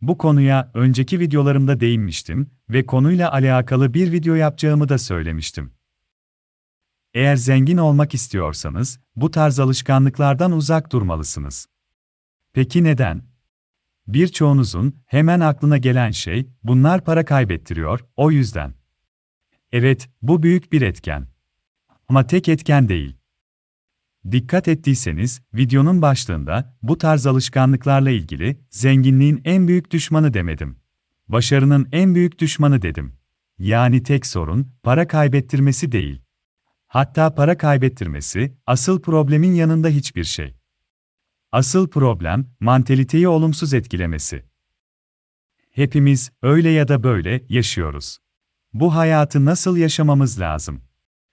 Bu konuya önceki videolarımda değinmiştim ve konuyla alakalı bir video yapacağımı da söylemiştim. Eğer zengin olmak istiyorsanız, bu tarz alışkanlıklardan uzak durmalısınız. Peki neden? Birçoğunuzun hemen aklına gelen şey, bunlar para kaybettiriyor, o yüzden. Evet, bu büyük bir etken. Ama tek etken değil. Dikkat ettiyseniz, videonun başlığında bu tarz alışkanlıklarla ilgili zenginliğin en büyük düşmanı demedim. Başarının en büyük düşmanı dedim. Yani tek sorun para kaybettirmesi değil. Hatta para kaybettirmesi asıl problemin yanında hiçbir şey. Asıl problem mantaliteyi olumsuz etkilemesi. Hepimiz öyle ya da böyle yaşıyoruz. Bu hayatı nasıl yaşamamız lazım?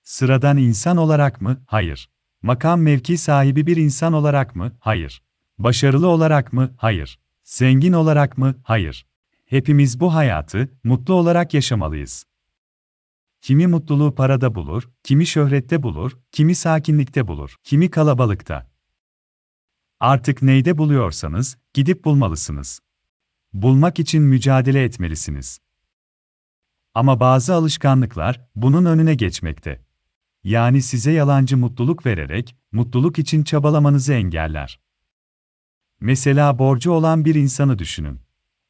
Sıradan insan olarak mı? Hayır. Makam mevki sahibi bir insan olarak mı? Hayır. Başarılı olarak mı? Hayır. Zengin olarak mı? Hayır. Hepimiz bu hayatı mutlu olarak yaşamalıyız. Kimi mutluluğu parada bulur, kimi şöhrette bulur, kimi sakinlikte bulur, kimi kalabalıkta. Artık neyde buluyorsanız, gidip bulmalısınız. Bulmak için mücadele etmelisiniz. Ama bazı alışkanlıklar bunun önüne geçmekte. Yani size yalancı mutluluk vererek, mutluluk için çabalamanızı engeller. Mesela borcu olan bir insanı düşünün.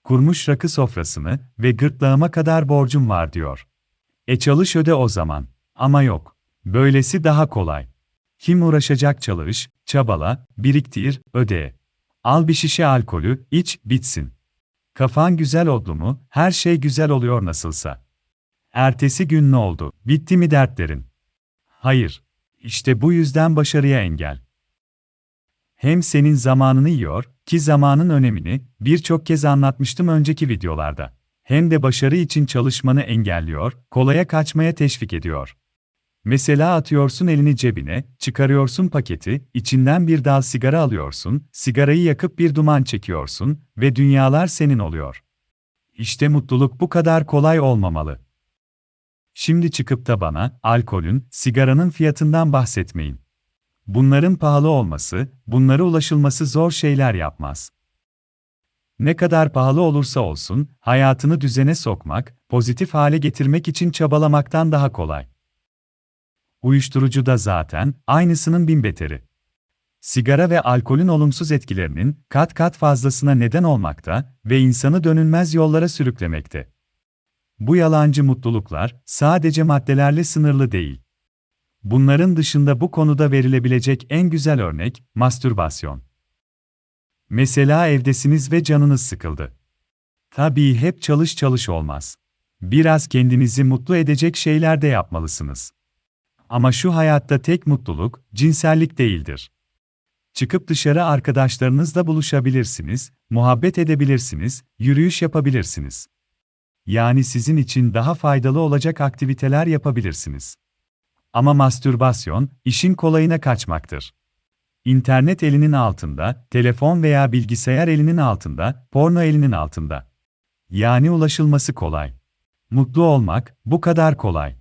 Kurmuş rakı sofrasını ve gırtlağıma kadar borcum var diyor. E çalış öde o zaman. Ama yok. Böylesi daha kolay. Kim uğraşacak çalış, çabala, biriktir, öde. Al bir şişe alkolü, iç, bitsin. Kafan güzel oldu mu, her şey güzel oluyor nasılsa. Ertesi gün ne oldu, bitti mi dertlerin? Hayır. İşte bu yüzden başarıya engel. Hem senin zamanını yiyor, ki zamanın önemini birçok kez anlatmıştım önceki videolarda. Hem de başarı için çalışmanı engelliyor, kolaya kaçmaya teşvik ediyor. Mesela atıyorsun elini cebine, çıkarıyorsun paketi, içinden bir dal sigara alıyorsun, sigarayı yakıp bir duman çekiyorsun ve dünyalar senin oluyor. İşte mutluluk bu kadar kolay olmamalı. Şimdi çıkıp da bana alkolün, sigaranın fiyatından bahsetmeyin. Bunların pahalı olması, bunlara ulaşılması zor şeyler yapmaz. Ne kadar pahalı olursa olsun, hayatını düzene sokmak, pozitif hale getirmek için çabalamaktan daha kolay. Uyuşturucu da zaten aynısının bin beteri. Sigara ve alkolün olumsuz etkilerinin kat kat fazlasına neden olmakta ve insanı dönülmez yollara sürüklemekte. Bu yalancı mutluluklar sadece maddelerle sınırlı değil. Bunların dışında bu konuda verilebilecek en güzel örnek mastürbasyon. Mesela evdesiniz ve canınız sıkıldı. Tabii hep çalış çalış olmaz. Biraz kendinizi mutlu edecek şeyler de yapmalısınız. Ama şu hayatta tek mutluluk cinsellik değildir. Çıkıp dışarı arkadaşlarınızla buluşabilirsiniz, muhabbet edebilirsiniz, yürüyüş yapabilirsiniz. Yani sizin için daha faydalı olacak aktiviteler yapabilirsiniz. Ama mastürbasyon, işin kolayına kaçmaktır. İnternet elinin altında, telefon veya bilgisayar elinin altında, porno elinin altında. Yani ulaşılması kolay. Mutlu olmak bu kadar kolay.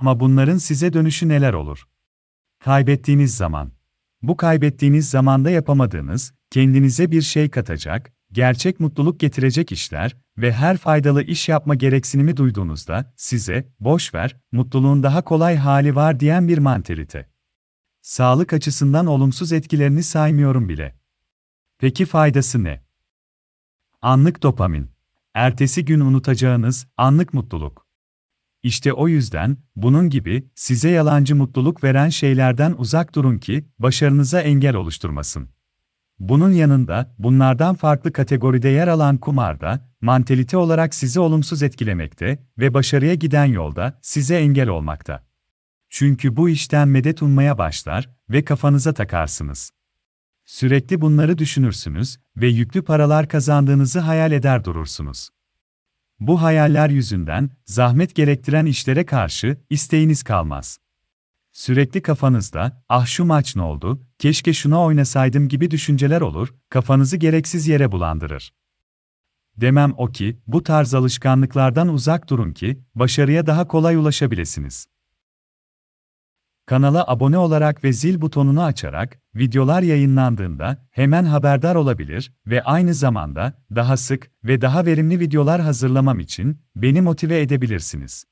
Ama bunların size dönüşü neler olur? Kaybettiğiniz zaman. Bu kaybettiğiniz zamanda yapamadığınız, kendinize bir şey katacak, gerçek mutluluk getirecek işler ve her faydalı iş yapma gereksinimi duyduğunuzda size boş ver, mutluluğun daha kolay hali var diyen bir mantalite. Sağlık açısından olumsuz etkilerini saymıyorum bile. Peki faydası ne? Anlık dopamin. Ertesi gün unutacağınız anlık mutluluk. İşte o yüzden bunun gibi size yalancı mutluluk veren şeylerden uzak durun ki başarınıza engel oluşturmasın. Bunun yanında, bunlardan farklı kategoride yer alan kumarda, mantalite olarak sizi olumsuz etkilemekte ve başarıya giden yolda size engel olmakta. Çünkü bu işten medet ummaya başlar ve kafanıza takarsınız. Sürekli bunları düşünürsünüz ve yüklü paralar kazandığınızı hayal eder durursunuz. Bu hayaller yüzünden zahmet gerektiren işlere karşı isteğiniz kalmaz. Sürekli kafanızda, ah şu maç ne oldu, keşke şuna oynasaydım gibi düşünceler olur, kafanızı gereksiz yere bulandırır. Demem o ki, bu tarz alışkanlıklardan uzak durun ki, başarıya daha kolay ulaşabilirsiniz. Kanala abone olarak ve zil butonunu açarak videolar yayınlandığında hemen haberdar olabilir ve aynı zamanda daha sık ve daha verimli videolar hazırlamam için beni motive edebilirsiniz.